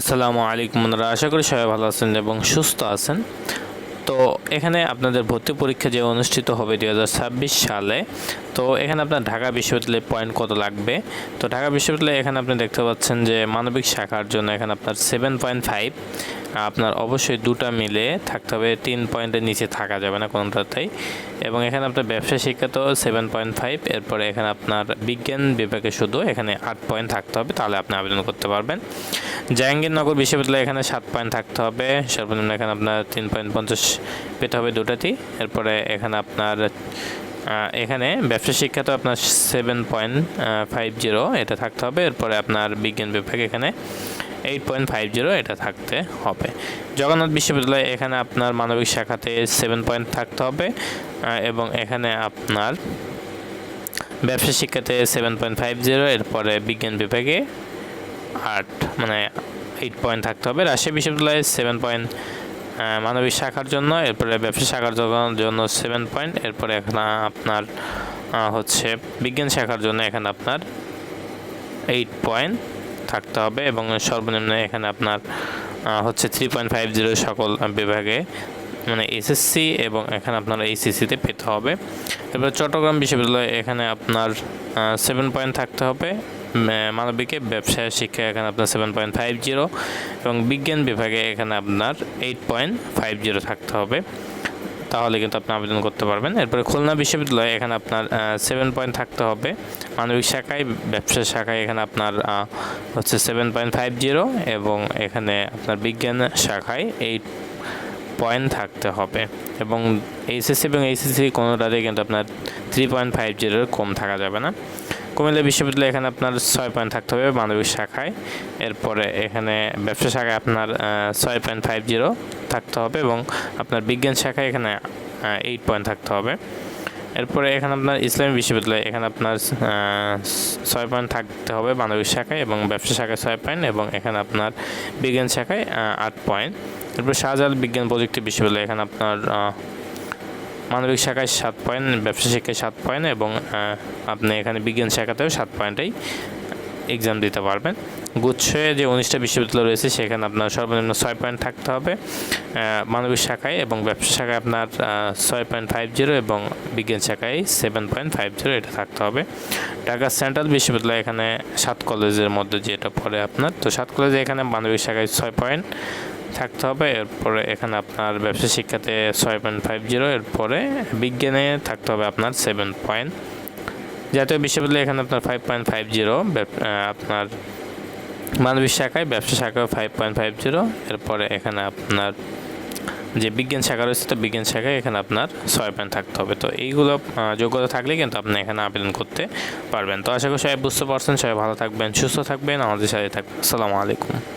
আসসালামু আলাইকুম বন্ধুরা, আশা করি সবাই ভালো আছেন এবং সুস্থ আছেন। তো এখানে আপনাদের ভর্তি পরীক্ষা যে অনুষ্ঠিত হবে দু হাজার ছাব্বিশ সালে, তো এখানে আপনার ঢাকা বিশ্ববিদ্যালয়ে পয়েন্ট কত লাগবে? তো ঢাকা বিশ্ববিদ্যালয়ে এখানে আপনি দেখতে পাচ্ছেন যে মানবিক শাখার জন্য এখানে আপনার সেভেন পয়েন্ট ফাইভ আপনার অবশ্যই দুটা মিলে থাকতে হবে, তিন পয়েন্টের নিচে থাকা যাবে না কোনোটাতেই। এবং এখানে আপনার ব্যবসা শিক্ষা তো সেভেন পয়েন্ট ফাইভ এরপরে এখানে আপনার বিজ্ঞান বিভাগে শুধু এখানে আট পয়েন্ট থাকতে হবে, তাহলে আপনি আবেদন করতে পারবেন। জাহাঙ্গীরনগর বিশ্ববিদ্যালয়ে এখানে সাত পয়েন্ট থাকতে হবে, সর্বনিম্ন এখানে আপনার তিন পয়েন্ট পঞ্চাশ পেতে হবে দুটাতেই। এরপরে এখানে আপনার এখানে ব্যবসা শিক্ষা তো আপনার সেভেন পয়েন্ট ফাইভ জিরো এটা থাকতে হবে। এরপরে আপনার বিজ্ঞান বিভাগ এখানে এইট পয়েন্ট ফাইভ জিরো এটা থাকতে হবে। জগন্নাথ বিশ্ববিদ্যালয়ে এখানে আপনার মানবিক শাখাতে সেভেন পয়েন্ট থাকতে হবে এবং এখানে আপনার ব্যবসা শিক্ষাতে সেভেন পয়েন্ট ফাইভ জিরো, এরপরে বিজ্ঞান বিভাগে আট মানে এইট পয়েন্ট থাকতে হবে। রাজশাহী বিশ্ববিদ্যালয়ে সেভেন পয়েন্ট মানবিক শাখার জন্য, এরপরে ব্যবসা শাখার জন্য সেভেন পয়েন্ট, এরপরে এখানে আপনার হচ্ছে বিজ্ঞান শাখার জন্য এখানে আপনার এইট পয়েন্ট থাকতে হবে এবং সর্বনিম্ন এখানে আপনার হচ্ছে থ্রি পয়েন্ট ফাইভ জিরো সকল বিভাগে মানে এসএসসি এবং এখানে আপনার এইচএসসিতে পেতে হবে। এবার চট্টগ্রাম বিশ্ববিদ্যালয়ে এখানে আপনার সেভেন পয়েন্ট থাকতে হবে। মানবিকে ব্যবসায় শিক্ষা এখানে আপনার সেভেন পয়েন্ট ফাইভ জিরো এবং বিজ্ঞান বিভাগে এখানে আপনার এইট পয়েন্ট ফাইভ জিরো থাকতে হবে। তাহলে কিন্তু আপনি আবেদন করতে পারবেন। এরপরে খুলনা বিশ্ববিদ্যালয়ে এখানে আপনার সেভেন পয়েন্ট থাকতে হবে। মানবিক শাখায়, ব্যবসা শাখায় এখানে আপনার হচ্ছে সেভেন পয়েন্ট ফাইভ জিরো এবং এখানে আপনার বিজ্ঞান শাখায় এইট পয়েন্ট থাকতে হবে। এবং এইচএসসি এবং এইচএসসি কোনোটাতেই কিন্তু আপনার থ্রি পয়েন্ট ফাইভ জিরোর কম থাকা যাবে না। কুমিল্লা বিশ্ববিদ্যালয়ে এখানে আপনার ছয় পয়েন্ট থাকতে হবে মানবিক শাখায়। এরপরে এখানে ব্যবসা শাখায় আপনার ছয় পয়েন্ট ফাইভ জিরো থাকতে হবে এবং আপনার বিজ্ঞান শাখায় এখানে এইট পয়েন্ট থাকতে হবে। এরপরে এখানে আপনার ইসলামী বিশ্ববিদ্যালয় এখানে আপনার ছয় পয়েন্ট থাকতে হবে মানবিক শাখায় এবং ব্যবসা শাখায় ছয় পয়েন্ট এবং এখানে আপনার বিজ্ঞান শাখায় আট পয়েন্ট এরপর শাহজালাল বিজ্ঞান প্রযুক্তি বিশ্ববিদ্যালয় এখানে আপনার মানবিক শাখায় সাত পয়েন্ট, ব্যবসা শিক্ষায় সাত পয়েন্ট এবং আপনি এখানে বিজ্ঞান শাখাতেও সাত পয়েন্টেই এক্সাম দিতে পারবেন। গুচ্ছে যে উনিশটা বিশ্ববিদ্যালয় রয়েছে, সেখানে আপনার সর্বনিম্ন ছয় পয়েন্ট থাকতে হবে মানবিক শাখায় এবং ব্যবসা শাখায় আপনার ছয় পয়েন্ট ফাইভ জিরো এবং বিজ্ঞান শাখায় সেভেন পয়েন্ট ফাইভ জিরো এটা থাকতে হবে। ঢাকা সেন্ট্রাল বিশ্ববিদ্যালয় এখানে সাত কলেজের মধ্যে যেটা পড়ে আপনার, তো সাত কলেজে এখানে মানবিক শাখায় ছয় পয়েন্ট থাকতে হবে। এরপরে এখানে আপনার ব্যবসা শিক্ষাতে ছয় পয়েন্ট ফাইভ জিরো, এরপরে বিজ্ঞানে থাকতে হবে আপনার সেভেন পয়েন্ট। জাতীয় বিশ্ববিদ্যালয়ে এখানে আপনার ফাইভ পয়েন্ট ফাইভ জিরো আপনার মানবিক শাখায়, ব্যবসা শাখায় ফাইভ পয়েন্ট ফাইভ জিরো, এরপরে এখানে আপনার যে বিজ্ঞান শাখা রয়েছে, তো বিজ্ঞান শাখায় এখানে আপনার ছয় পয়েন্ট থাকতে হবে। তো এইগুলো যোগ্যতা থাকলে কিন্তু আপনি এখানে আবেদন করতে পারবেন। তো আশা করি সবাই বুঝতে পারছেন। সবাই ভালো থাকবেন, সুস্থ থাকবেন। আমাদের সাথে থাকবেন। আসসালামু আলাইকুম।